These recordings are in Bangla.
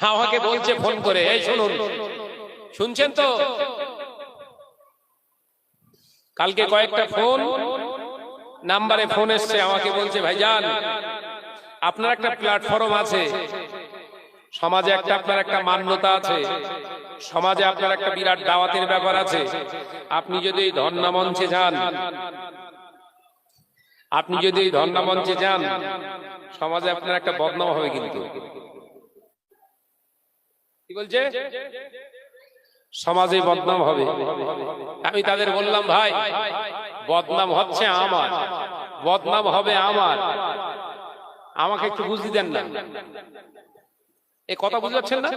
আমাকে বলছে, ফোন করে। এই, শুনুন। শুনছেন তো? কালকে কয়েকটা ফোন, নাম্বারে ফোন এসছে, আমাকে বলছে, ভাইজান, আপনার একটা প্ল্যাটফর্ম আছে। সমাজে একটা আপনার একটা মান্যতা আছে। সমাজে আপনার একটা বিরাট দাওয়াতের ব্যাপার আছে। আপনি যদি এই মঞ্চে যান, আপনি যদি এই মঞ্চে যান, সমাজে আপনার একটা বদনাম হবে কিন্তু। কি বলছে? সমাজে বদনাম হবে। আমি তাদের বললাম, ভাই, বদনাম হচ্ছে আমার। বদনাম হবে আমার। আমাকে একটু বুঝতে দেন না। এই কথা বুঝতে পারছেন না?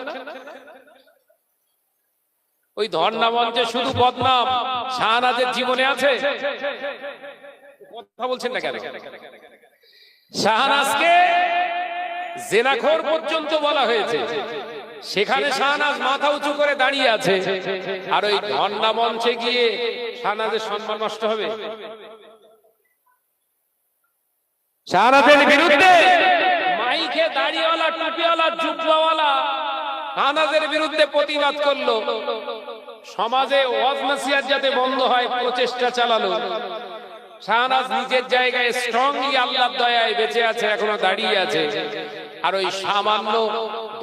ওই ধর্ণা মঞ্চে শুধু বদনাম, শাহনাজের জীবনে আছে। কথা বলছেন না কেন? শাহনাজকে জেনাখোর পর্যন্ত বলা হয়েছে। সেখানে শাহনাজ মাথা উঁচু করে দাঁড়িয়ে আছে। আর ওই ধর্ণা মঞ্চে গিয়ে শাহনাজের সম্মান নষ্ট হবে। শাহনাজের বিরুদ্ধে মাইকে দাড়িওয়ালা টুপিওয়ালা জুব্বাওয়ালা শাহনাজের বিরুদ্ধে প্রতিবাদ করল। সমাজে ওয়াজ নসিহত যাতে বন্ধ হয় প্রচেষ্টা চালালো। শাহনাজ নিজের জায়গায় স্ট্রংলি আল্লাহর দয়ায় বেঁচে আছে এখনও দাঁড়িয়ে আছে। আর ওই সামান্য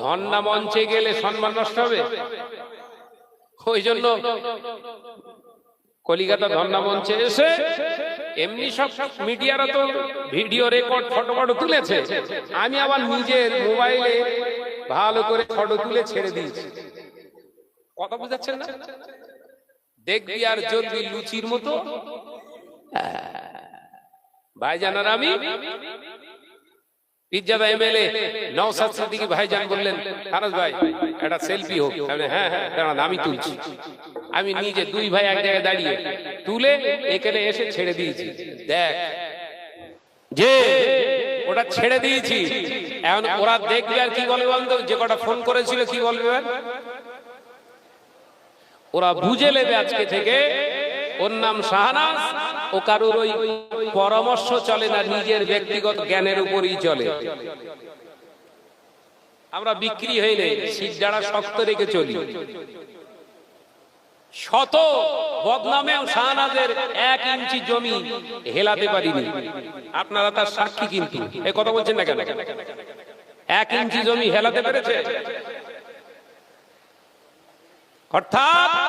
ধন্না মঞ্চে গেলে সম্মান নষ্ট হবে? ওই জন্য কলিকাতা ধর্ণা মঞ্চে এসে এমনি সব মিডিয়ারা তো ভিডিও রেকর্ড ফটো ফটো তুলেছে। আমি আবার নিজের মোবাইলে ভালো করে ফটো তুলে ছেড়ে দিয়েছি। কথা বুঝাচ্ছেন না? দেখবি আর জ্বলবি লুচির মতো। ভাইজানার আমি পিজ্জাদা এমএলএ নওসাদ সিদ্দিকী বললেন ভাই, একটা সেলফি হোক। হ্যাঁ হ্যাঁ আমি তুলছি। আমি নিজে দুই ভাই এক জায়গায় দাঁড়িয়ে তুলে এখানে এসে ছেড়ে দিয়েছি। দেখ, যে ওটা ছেড়ে দিয়েছি, এখন ওরা দেখবে আর কি বলবে বলতো? যে কটা ফোন করেছিল কি বলবে? ওরা বুঝে নেবে আজকে থেকে। ওর নাম শাহনাজ ও কারোর ওই পরামর্শ চলে না, নিজের ব্যক্তিগত জ্ঞানের উপরই চলে। আমরা বিক্রি নেই সিদ্ধারা শক্ত রেখে চলি। শত বদনামেও শাহনাজের এক ইঞ্চি জমি হেলাতে পারিনি। আপনারা তার সাক্ষী কিন্তু। এ কথা বলছেন না কেন? এক ইঞ্চি জমি হেলাতে পেরেছে? অর্থাৎ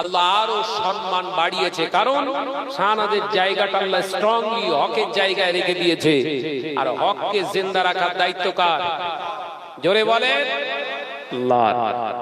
আল্লাহ আরও সম্মান বাড়িয়েছে। কারণ শাহনাদের জায়গাটা আল্লাহ স্ট্রংলি হকের জায়গায় রেখে দিয়েছে। আর হককে জিন্দা রাখার দায়িত্ব কার? জোরে বলে আল্লাহ